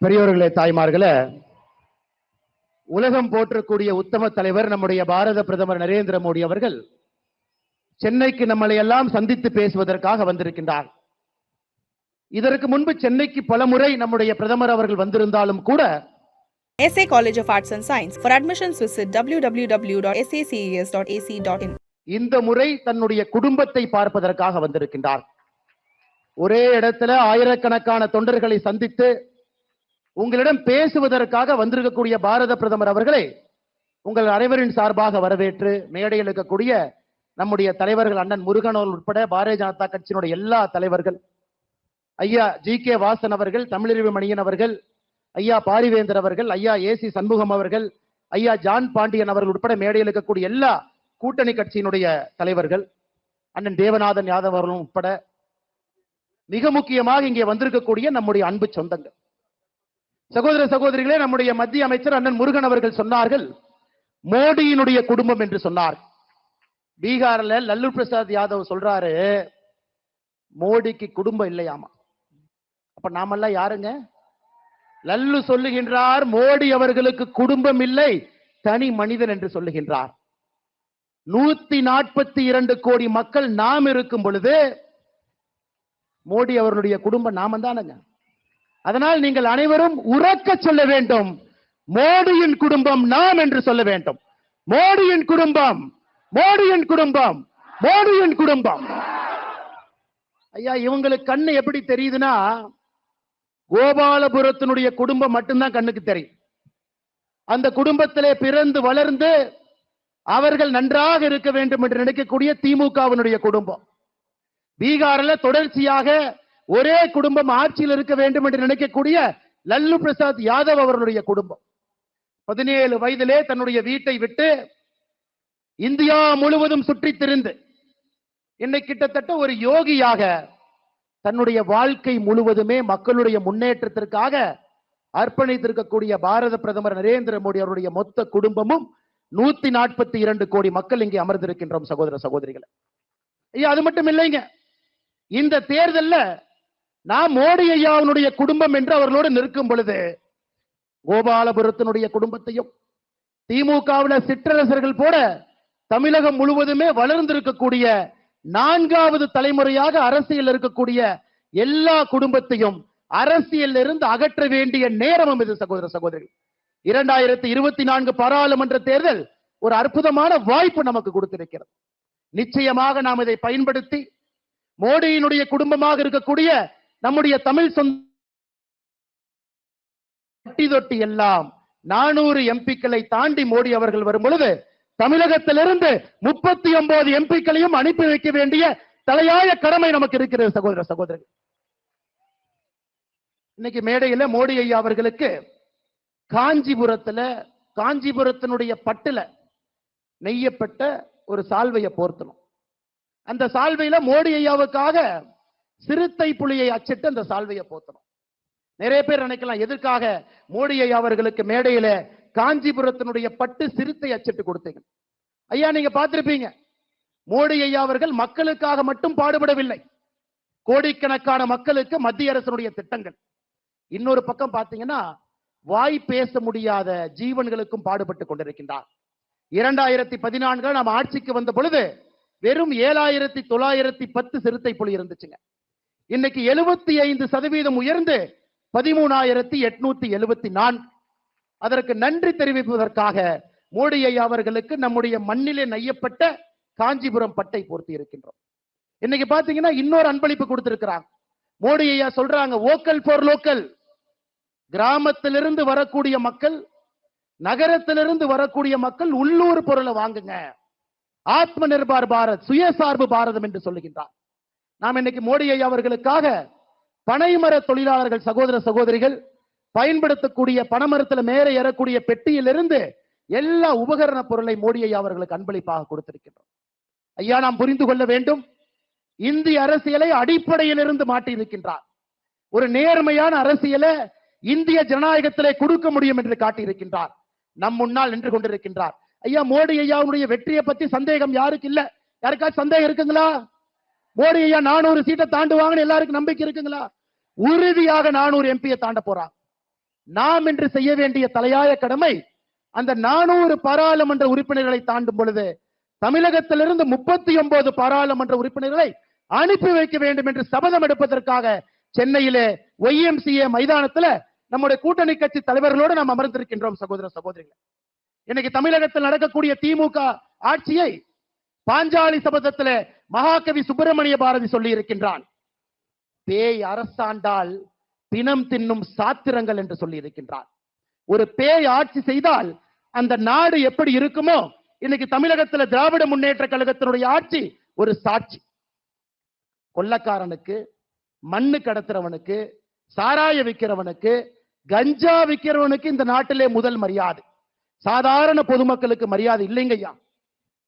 பெரியோர்களே தாய்மார்களே உலகம் போற்றக்கூடிய உத்தம தலைவர் நம்முடைய பாரத பிரதமர் நரேந்திர மோடி அவர்கள் சென்னைக்கு நம்மளை எல்லாம் சந்தித்து பேசுவதற்காக வந்திருக்கின்றார் இதற்கு முன்பு சென்னைக்கு பலமுறை நம்முடைய பிரதமர் அவர்கள் வந்திருந்தாலும் கூட SA College of Arts and Science. For admissions, visit www.saces.ac.in. இந்த முறை தன்னுடைய குடும்பத்தை பார்ப்பதற்காக வந்திருக்கின்றார் ஒரே இடத்துல ஆயிரக்கணக்கான தொண்டர்களை சந்தித்து உங்களிடம் பேசுவதற்காக வந்திருக்கக்கூடிய பாரத பிரதமர் அவர்களை உங்கள் அனைவரின் சார்பாக வரவேற்று மேடையில் இருக்கக்கூடிய நம்முடைய தலைவர்கள் அண்ணன் முருகனோர் உட்பட பாரதிய ஜனதா கட்சியினுடைய எல்லா தலைவர்கள் ஐயா ஜி கே வாசன் அவர்கள் தமிழறிவு மணியன் அவர்கள் ஐயா பாரிவேந்தர் அவர்கள் ஐயா ஏசி சண்முகம் அவர்கள் ஐயா ஜான் பாண்டியன் அவர்கள் உட்பட மேடையில் இருக்கக்கூடிய எல்லா கூட்டணி கட்சியினுடைய தலைவர்கள் அண்ணன் தேவநாதன் யாதவர்களும் உட்பட மிக முக்கியமாக இங்கே வந்திருக்கக்கூடிய நம்முடைய அன்பு சொந்தங்கள். சகோதர சகோதரிகளே நம்முடைய மத்திய அமைச்சர் அண்ணன் முருகன் அவர்கள் சொன்னார்கள் மோடியினுடைய குடும்பம் என்று சொன்னார். பீகார்ல லல்லு பிரசாத் யாதவ் சொல்றாரு மோடிக்கு குடும்பம் இல்லையாமா? அப்ப நாமெல்லாம் யாருங்க? லல்லு சொல்லுகின்றார் மோடி அவர்களுக்கு குடும்பம் இல்லை தனி மனிதன் என்று சொல்லுகின்றார். நூத்தி நாற்பத்தி இரண்டு கோடி மக்கள் நாம் இருக்கும் பொழுது மோடி அவர்களுடைய குடும்பம் நாம தானுங்க அதனால் நீங்கள் அனைவரும் உறக்க சொல்ல வேண்டும். மோடியின் குடும்பம் நாம் என்று சொல்ல வேண்டும். மோடியின் குடும்பம் மோடியின் குடும்பம் மோடியின் குடும்பம். ஐயா இவங்களுக்கு கண்ணு எப்படி தெரியுதுன்னா கோபாலபுரத்தினுடைய குடும்பம் மட்டும்தான் கண்ணுக்கு தெரியும். அந்த குடும்பத்திலே பிறந்து வளர்ந்து அவர்கள் நன்றாக இருக்க வேண்டும் என்று நினைக்கக்கூடிய திமுகவினுடைய குடும்பம். பீகாரில் தொடர்ச்சியாக ஒரே குடும்பம் ஆட்சியில் இருக்க வேண்டும் என்று நினைக்கக்கூடிய லல்லு பிரசாத் யாதவ் அவர்களுடைய குடும்பம். பதினேழு வயதிலே தன்னுடைய வீட்டை விட்டு இந்தியா முழுவதும் சுற்றி திரிந்து என்னை கிட்டத்தட்ட ஒரு யோகியாக தன்னுடைய வாழ்க்கை முழுவதுமே மக்களுடைய முன்னேற்றத்திற்காக அர்ப்பணித்திருக்கக்கூடிய பாரத பிரதமர் நரேந்திர மோடி அவருடைய மொத்த குடும்பமும் நூத்தி நாற்பத்தி இரண்டு கோடி மக்கள் இங்கே அமர்ந்திருக்கின்றோம் சகோதர சகோதரிகளை. ஐயா அது மட்டும் இல்லைங்க. இந்த தேர்தல்ல நான் மோடி ஐயாவுடைய குடும்பம் என்று அவர்களோடு நிற்கும் பொழுது கோபாலபுரத்தினுடைய குடும்பத்தையும் திமுகவில் சிற்றரசர்கள் போல தமிழகம் முழுவதுமே வளர்ந்திருக்கக்கூடிய நான்காவது தலைமுறையாக அரசியல் இருக்கக்கூடிய எல்லா குடும்பத்தையும் அரசியல் இருந்து அகற்ற வேண்டிய நேரமும் இது சகோதர சகோதரிகள். இரண்டாயிரத்தி இருபத்தி நான்கு பாராளுமன்ற தேர்தல் ஒரு அற்புதமான வாய்ப்பு நமக்கு கொடுத்திருக்கிறது. நிச்சயமாக நாம் இதை பயன்படுத்தி மோடியினுடைய குடும்பமாக இருக்கக்கூடிய நம்முடைய தமிழ் சொந்த தொட்டி எல்லாம் நானூறு எம்பிக்களை தாண்டி மோடி அவர்கள் வரும் பொழுது தமிழகத்திலிருந்து முப்பத்தி ஒன்பது எம்பிக்களையும் அனுப்பி வைக்க வேண்டிய தலையாய கடமை நமக்கு இருக்கிறது சகோதர சகோதரி இன்னைக்கு மேடையில மோடி ஐயா அவர்களுக்கு காஞ்சிபுரத்துல காஞ்சிபுரத்தினுடைய பட்டுல நெய்யப்பட்ட ஒரு சால்வையை போர்த்தணும். அந்த சால்வையில மோடி ஐயாவுக்காக சிறுத்தை புலியை அச்சிட்டு அந்த சால்வையை போத்தணும். நிறைய பேர் நினைக்கலாம் எதற்காக மோடியை அவர்களுக்கு மேடையில காஞ்சிபுரத்தினுடைய பட்டு சிறுத்தை அச்சிட்டு கொடுத்தீங்க? ஐயா நீங்க பார்த்திருப்பீங்க. மோடி ஐயா அவர்கள் மக்களுக்காக மட்டும் பாடுபடவில்லை. கோடிக்கணக்கான மக்களுக்கு மத்திய அரசினுடைய திட்டங்கள். இன்னொரு பக்கம் பாத்தீங்கன்னா வாய் பேச முடியாத ஜீவன்களுக்கும் பாடுபட்டு கொண்டிருக்கின்றார். இரண்டாயிரத்தி பதினான்கு நாம் ஆட்சிக்கு வந்த பொழுது வெறும் ஏழாயிரத்தி தொள்ளாயிரத்தி பத்து சிறுத்தை புலி இருந்துச்சுங்க. இன்னைக்கு எழுபத்தி ஐந்து சதவீதம் உயர்ந்து பதிமூணாயிரத்தி எட்நூத்தி எழுபத்தி நான்கு. அதற்கு நன்றி தெரிவிப்பதற்காக மோடி ஐயா அவர்களுக்கு நம்முடைய மண்ணிலே நெய்யப்பட்ட காஞ்சிபுரம் பட்டை போர்த்தி இருக்கின்றோம். இன்னைக்கு பாத்தீங்கன்னா இன்னொரு அன்பளிப்பு கொடுத்திருக்கிறாங்க. மோடி ஐயா சொல்றாங்க ஓக்கல் போர் லோக்கல் கிராமத்திலிருந்து வரக்கூடிய மக்கள் நகரத்திலிருந்து வரக்கூடிய மக்கள் உள்ளூர் பொருளை வாங்குங்க. ஆத்ம நிர்பார் பாரத் சுயசார்பு பாரதம் என்று சொல்லுகின்றார். நாம் இன்னைக்கு மோடி ஐயா அவர்களுக்காக பனைமர தொழிலாளர்கள் சகோதர சகோதரிகள் பயன்படுத்தக்கூடிய பனைமரத்துல மேலே ஏறக்கூடிய பெட்டியிலிருந்து எல்லா உபகரண பொருளை மோடி ஐயா அவர்களுக்கு அன்பளிப்பாக கொடுத்திருக்கின்றோம். ஐயா நாம் புரிந்து கொள்ள வேண்டும் இந்திய அரசியலை அடிப்படையிலிருந்து மாட்டி இருக்கின்றார். ஒரு நேர்மையான அரசியலை இந்திய ஜனநாயகத்திலே கொடுக்க முடியும் என்று காட்டியிருக்கின்றார். நம் முன்னால் நின்று கொண்டிருக்கின்றார். ஐயா மோடி ஐயாவுடைய வெற்றியை பத்தி சந்தேகம் யாருக்கு இல்ல? யாருக்காச்சும் சந்தேகம் இருக்குங்களா? மோடி ஐயா நானூறு சீட்டை தாண்டுவாங்கன்னு எல்லாருக்கும் நம்பிக்கை இருக்குங்களா? உறுதியாக நானூறு எம்பியை தாண்ட போறான் நாம் இன்று செய்ய வேண்டிய தலையாய கடமை அந்த நானூறு பாராளுமன்ற உறுப்பினர்களை தாண்டும் பொழுது தமிழகத்திலிருந்து முப்பத்தி ஒன்பது பாராளுமன்ற உறுப்பினர்களை அனுப்பி வைக்க வேண்டும் என்று சபதம் எடுப்பதற்காக சென்னையிலே ஒய்எம்சிஏ மைதானத்துல நம்முடைய கூட்டணி கட்சி தலைவர்களோடு நாம் அமர்ந்திருக்கின்றோம் சகோதர சகோதரிகள். இன்னைக்கு தமிழகத்தில் நடக்கக்கூடிய திமுக ஆட்சியை பாஞ்சாலி சபதத்திலே மகாகவி சுப்பிரமணிய பாரதி சொல்லி இருக்கின்றான் பேய் அரசாண்டால் பிணம் தின்னும் சாத்திரங்கள் என்று சொல்லி இருக்கின்றான் ஒரு பேய் ஆட்சி செய்தால் அந்த நாடு எப்படி இருக்குமோ இன்னைக்கு தமிழகத்துல திராவிட முன்னேற்ற கழகத்தினுடைய ஆட்சி ஒரு சாட்சி. கொள்ளக்காரனுக்கு மண்ணு கடத்துறவனுக்கு சாராய விற்கிறவனுக்கு கஞ்சா விற்கிறவனுக்கு இந்த நாட்டிலே முதல் மரியாதை. சாதாரண பொதுமக்களுக்கு மரியாதை இல்லைங்கய்யா.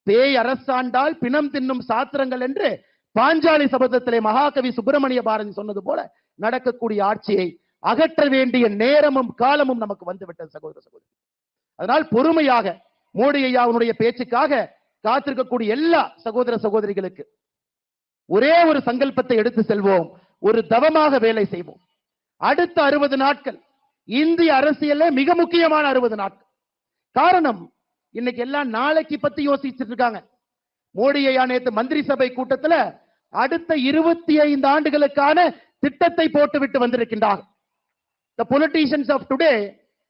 பேய் அரசாண்டால் பிணம் தின்னும் சாத்திரங்கள் என்று பாஞ்சாலி சபதத்திலே மகாகவி சுப்பிரமணிய பாரதி சொன்னது போல நடக்கக்கூடிய ஆட்சியை அகற்ற வேண்டிய நேரமும் காலமும் நமக்கு வந்துவிட்டது சகோதர சகோதரி. அதனால் பொறுமையாக மோடி ஐயாவுடைய பேச்சுக்காக காத்திருக்கக்கூடிய எல்லா சகோதர சகோதரிகளுக்கு ஒரே ஒரு சங்கல்பத்தை எடுத்து செல்வோம் ஒரு தவமாக வேலை செய்வோம். அடுத்த அறுபது நாட்கள் இந்திய அரசியல்ல மிக முக்கியமான அறுபது நாட்கள். காரணம் இன்னைக்கு எல்லாம் நாளைக்கு பத்தி யோசிச்சுட்டு இருக்காங்க மோடியை ஐயா நேற்று மந்திரி சபை கூட்டத்துல அடுத்த இருபத்தி ஐந்து ஆண்டுகளுக்கான திட்டத்தை போட்டு விட்டு வந்திருக்கின்றார் the politicians of today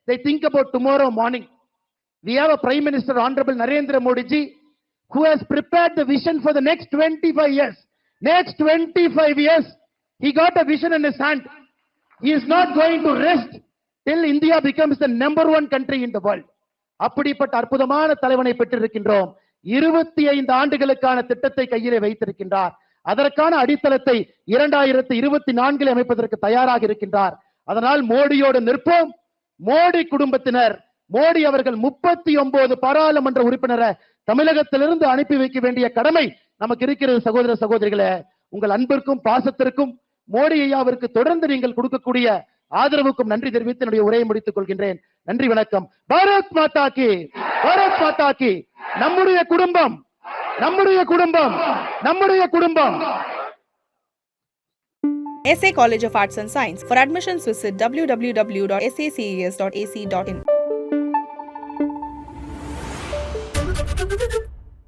they think about tomorrow morning we prime minister honourable Narendra Modi ji who has prepare the vision for the next twenty five years next twenty five years he got a vision in his hand is not going to rest till India becomes the number one country in the world அப்படிப்பட்ட அற்புதமான தலைவனை பெற்றிருக்கின்றோம். இருபத்தி ஐந்து ஆண்டுகளுக்கான திட்டத்தை கையிலே வைத்திருக்கின்றார். அதற்கான அடித்தளத்தை இரண்டாயிரத்தி இருபத்தி நான்கில் அமைப்பதற்கு தயாராக இருக்கின்றார். அதனால் மோடியோடு நிற்போம். மோடி குடும்பத்தினர் மோடி அவர்கள் முப்பத்தி ஒன்பது பாராளுமன்ற உறுப்பினரை தமிழகத்திலிருந்து அனுப்பி வைக்க வேண்டிய கடமை நமக்கு இருக்கிறது சகோதர சகோதரிகளே. உங்கள் அன்பிற்கும் பாசத்திற்கும் மோடி ஐயாவிற்கு தொடர்ந்து நீங்கள் கொடுக்கக்கூடிய ஆதரவுக்கும் நன்றி தெரிவித்து என்னுடைய உரையை முடித்துக் கொள்கின்றேன். நன்றி வணக்கம் பாரத் மாதா கி பாரத் மாதா கி நம்முடைய குடும்பம் நம்முடைய குடும்பம் நம்முடைய குடும்பம் SA College of Arts and Science. For admissions, visit www.sacas.ac.in.